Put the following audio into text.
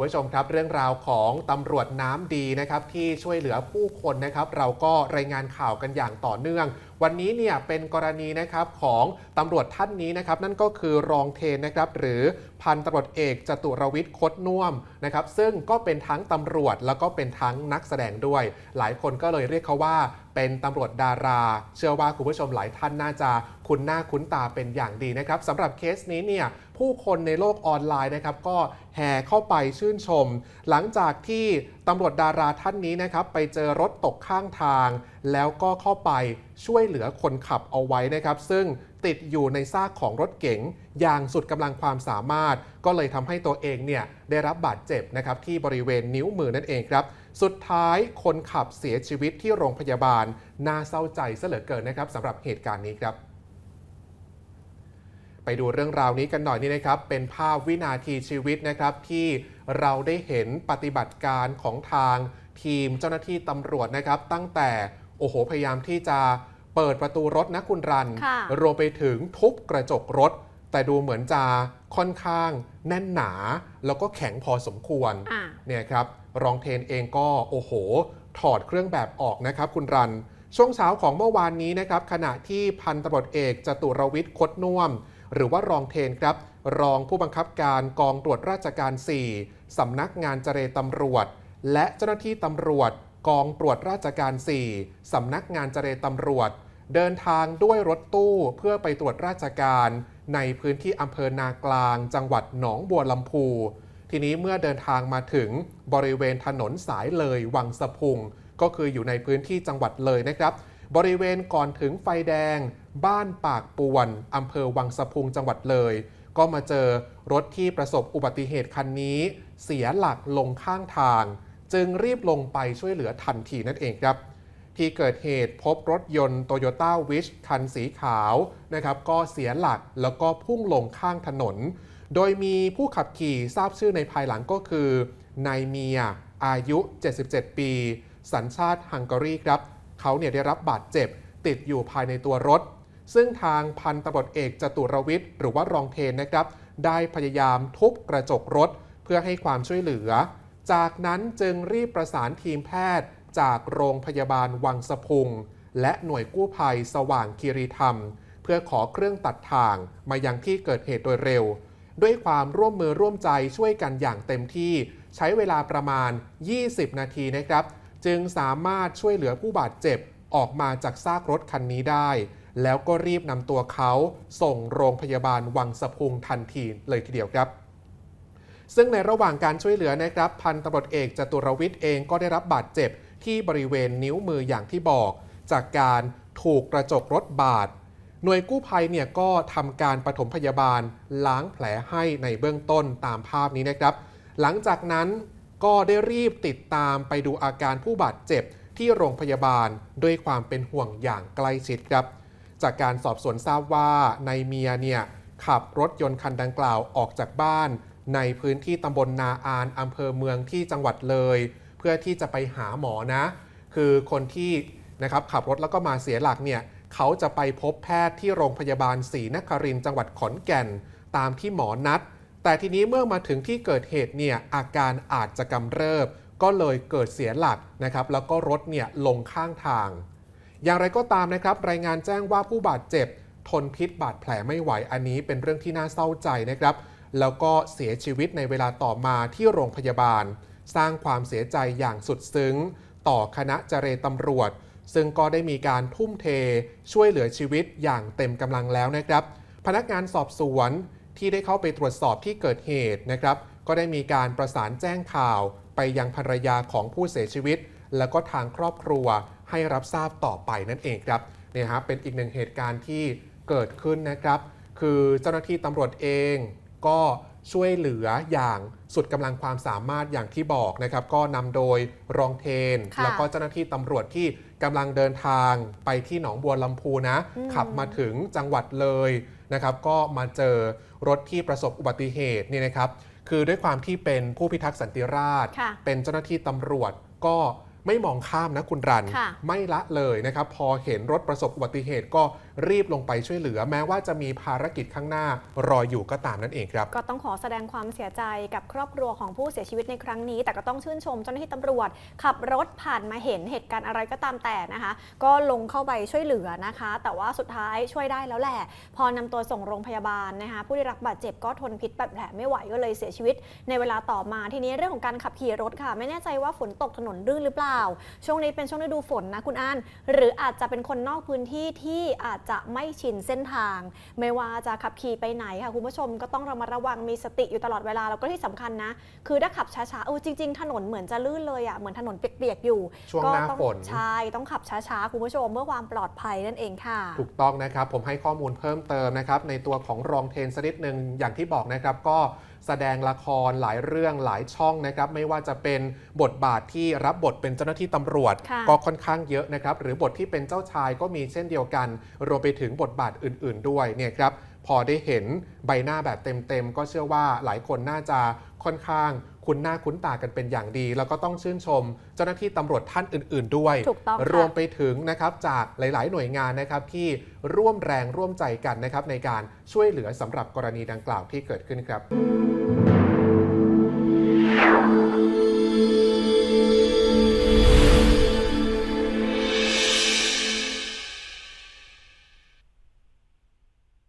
คุณผู้ชมครับเรื่องราวของตำรวจน้ำดีนะครับที่ช่วยเหลือผู้คนนะครับ เราก็รายงานข่าวกันอย่างต่อเนื่อง วันนี้เนี่ยเป็นกรณีนะครับของตำรวจท่านนี้นะครับนั่นก็คือรองเทนนะครับหรือพันตำรวจเอกจตุรวิทย์คดน่วมนะครับซึ่งก็เป็นทั้งตำรวจแล้วก็เป็นทั้งนักแสดงด้วย หลายคนก็เลยเรียกเขาว่าเป็นตำรวจดารา เชื่อว่าคุณผู้ชมหลายท่านน่าจะคุ้นหน้าคุ้นตาเป็นอย่างดีนะครับสำหรับเคสนี้เนี่ยผู้คนในโลกออนไลน์นะครับก็แห่เข้าไปชื่นชม หลังจากที่ ตำรวจดาราท่านนี้นะครับไปเจอรถตกข้างทาง แล้วก็เข้าไปช่วยเหลือคนขับเอาไว้นะครับ ซึ่งติดอยู่ในซากของรถเก๋งอย่างสุดกำลังความสามารถ ก็เลยทำให้ตัวเองเนี่ยได้รับบาดเจ็บนะครับที่บริเวณนิ้วมือนั่นเองครับ สุดท้ายคนขับเสียชีวิตที่โรงพยาบาล น่าเศร้าใจซะเหลือเกินนะครับสำหรับเหตุการณ์นี้ครับไปดูเรื่องราวนี้กันหน่อยนี่นะครับ เป็นภาพวินาทีชีวิตนะครับที่ เราได้เห็นปฏิบัติการของทางทีมเจ้าหน้าที่ตำรวจนะครับ ตั้งแต่โอ้โหพยายามที่จะเปิดประตูรถนะคุณรันค่ะรวมไปถึงทุบกระจกรถ แต่ดูเหมือนจะค่อนข้างแน่นหนา แล้วก็แข็งพอสมควรอ่าเนี่ยครับรองเทนเองก็โอ้โห ถอดเครื่องแบบออกนะครับคุณรัน ช่วงเช้าของเมื่อวานนี้นะครับ ขณะที่พันตำรวจเอกจตุรวิทย์คดน่วม หรือว่ารองเทนครับ รองผู้บังคับการกองตรวจราชการ 4 สำนักงานเจรตำรวจ และเจ้าหน้าที่ตำรวจ กองตรวจราชการ 4 สำนักงานเจรตำรวจ เดินทางด้วยรถตู้เพื่อไปตรวจราชการ ในพื้นที่อำเภอนากลาง จังหวัดหนองบัวลำพู ทีนี้เมื่อเดินทางมาถึงบริเวณถนนสายเลยวังสะพุง ก็คืออยู่ในพื้นที่จังหวัดเลยนะครับ บริเวณก่อนถึงไฟแดง บ้านปากปวนอำเภอวังสะพุงจังหวัดเลย ก็มาเจอรถที่ประสบอุบัติเหตุคันนี้ เสียหลักลงข้างทาง จึงรีบลงไปช่วยเหลือทันทีนั่นเองครับ ที่เกิดเหตุพบรถยนต์โตโยต้าวิชคันสีขาวนะครับก็เสียหลักแล้วก็พุ่งลงข้างถนน โดยมีผู้ขับขี่ทราบชื่อในภายหลังก็คือนายเมีย อายุ 77 ปี สัญชาติฮังการีครับ เขาเนี่ยได้รับบาดเจ็บติดอยู่ภายในตัวรถ ซึ่งทางพันตำรวจเอกจตุรวิทย์หรือว่ารองเทนนะครับ ได้พยายามทุบกระจกรถเพื่อให้ความช่วยเหลือ จากนั้นจึงรีบประสานทีมแพทย์ จากโรงพยาบาลวังสะพุง และหน่วยกู้ภัยสว่างคีรีธรรม เพื่อขอเครื่องตัดทางมายังที่เกิดเหตุโดยเร็ว ด้วยความร่วมมือร่วมใจช่วยกันอย่างเต็มที่ ใช้เวลาประมาณ 20 นาทีนะครับ จึงสามารถช่วยเหลือผู้บาดเจ็บออกมาจากซากรถคันนี้ได้ แล้วก็รีบนำตัวเขาส่งโรงพยาบาลวังสะพุงทันทีเลยทีเดียวครับซึ่งในระหว่างการช่วยเหลือนะครับพันตำรวจเอกจตุรวิทย์เองก็ได้รับบาดเจ็บที่บริเวณนิ้วมืออย่างที่บอก จากการถูกกระจกรถบาด หน่วยกู้ภัยเนี่ยก็ทำการปฐมพยาบาลล้างแผลให้ในเบื้องต้นตามภาพนี้นะครับ หลังจากนั้นก็ได้รีบติดตามไปดูอาการผู้บาดเจ็บที่โรงพยาบาลด้วยความเป็นห่วงอย่างใกล้ชิดครับ จากการสอบสวนทราบว่าในเมียเนี่ยขับรถยนต์คันดังกล่าวออกจากบ้าน ในพื้นที่ตำบลนาอานอำเภอเมืองที่จังหวัดเลย เพื่อที่จะไปหาหมอนะ คือคนที่นะครับขับรถแล้วก็มาเสียหลักเนี่ยเขาจะไปพบแพทย์ที่โรงพยาบาลศรีนครินทร์จังหวัดขอนแก่น ตามที่หมอนัด แต่ทีนี้เมื่อมาถึงที่เกิดเหตุเนี่ยอาการอาจจะกำเริบ ก็เลยเกิดเสียหลักนะครับแล้วก็รถเนี่ยลงข้างทาง อย่างไรก็ตามนะครับ รายงานแจ้งว่าผู้บาดเจ็บ ทนพิษบาดแผลไม่ไหวอันนี้เป็นเรื่องที่น่าเศร้าใจนะครับ แล้วก็เสียชีวิตในเวลาต่อมาที่โรงพยาบาล สร้างความเสียใจอย่างสุดซึ้ง ต่อคณะเจรตำรวจ ซึ่งก็ได้มีการทุ่มเท ช่วยเหลือชีวิตอย่างเต็มกำลังแล้วนะครับ พนักงานสอบสวนที่ได้เข้าไปตรวจสอบที่เกิดเหตุนะครับ ก็ได้มีการประสานแจ้งข่าวไปยังภรรยาของผู้เสียชีวิต แล้วก็ทางครอบครัว ให้รับทราบต่อไปนั่นเองครับเนี่ยฮะเป็นอีกหนึ่งเหตุการณ์ที่เกิดขึ้นนะครับ คือเจ้าหน้าที่ตำรวจเองก็ช่วยเหลืออย่างสุดกำลังความสามารถอย่างที่บอกนะครับ ก็นำโดยรองเทนค่ะแล้วก็เจ้าหน้าที่ตำรวจที่กำลังเดินทางไปที่หนองบัวลำพูนะอืมขับมาถึงจังหวัดเลยนะครับ ก็มาเจอรถที่ประสบอุบัติเหตุนี่นะครับ คือด้วยความที่เป็นผู้พิทักษ์สันติราษฎร์ค่ะเป็นเจ้าหน้าที่ตำรวจก็ ไม่มองข้ามนะคุณรันค่ะไม่ละเลยนะครับ พอเห็นรถประสบอุบัติเหตุก็ รีบลงไปช่วยเหลือ แม้ว่าจะมีภารกิจข้างหน้ารออยู่ก็ตามนั่นเองครับ ก็ต้องขอแสดงความเสียใจกับครอบครัวของผู้เสียชีวิตในครั้งนี้ แต่ก็ต้องชื่นชมเจ้าหน้าที่ตำรวจ ขับรถผ่านมาเห็นเหตุการณ์อะไรก็ตามแต่นะคะ ก็ลงเข้าไปช่วยเหลือนะคะ แต่ว่าสุดท้ายช่วยได้แล้วแหละ พอนำตัวส่งโรงพยาบาลนะคะ ผู้ได้รับบาดเจ็บก็ทนพิษบาดแผลไม่ไหวก็เลยเสียชีวิต ในเวลาต่อมาทีนี้เรื่องของการขับขี่รถค่ะ ไม่แน่ใจว่าฝนตกถนนลื่นหรือเปล่า ช่วงนี้เป็นช่วงฤดูฝนนะคุณอันหรืออาจจะเป็นคนนอกพื้นที่ที่อาจจะไม่ชินเส้นทาง ไม่ว่าจะขับขี่ไปไหนค่ะคุณผู้ชมก็ต้องระมัดระวังมีสติอยู่ตลอดเวลาแล้วก็ที่สำคัญนะ คือถ้าขับช้าๆเออจริง ๆ ถนนเหมือนจะลื่นเลยอะเหมือนถนนเปียกๆอยู่ช่วงก็หน้าต้องฝนใช่ต้องขับช้าๆคุณผู้ชมเพื่อความปลอดภัยนั่นเองค่ะถูกต้องนะครับผมให้ข้อมูลเพิ่มเติมนะครับในตัวของรองเทนสกนิดหนึ่งอย่างที่บอกนะครับก็ แสดงละครหลายเรื่องหลายช่องนะครับไม่ว่าจะเป็นบทบาทที่รับบทเป็นเจ้าหน้าที่ตำรวจค่ะก็ค่อนข้างเยอะนะครับหรือบทที่เป็นเจ้าชายก็มีเช่นเดียวกัน รวมไปถึงบทบาทอื่น ๆ ด้วยเนี่ยครับพอได้เห็นใบหน้าแบบเต็ม ๆ ก็เชื่อว่าหลายคนน่าจะค่อนข้าง คุ้นหน้าคุ้นตากันเป็นอย่างดี แล้วก็ต้องชื่นชม เจ้าหน้าที่ตำรวจท่านอื่น ๆ ด้วย ถูกต้องค่ะ รวมไปถึงนะครับจากหลาย ๆ หน่วยงานนะครับที่ร่วมแรงร่วมใจกันนะครับในการช่วยเหลือสำหรับกรณีดังกล่าวที่เกิดขึ้นครับ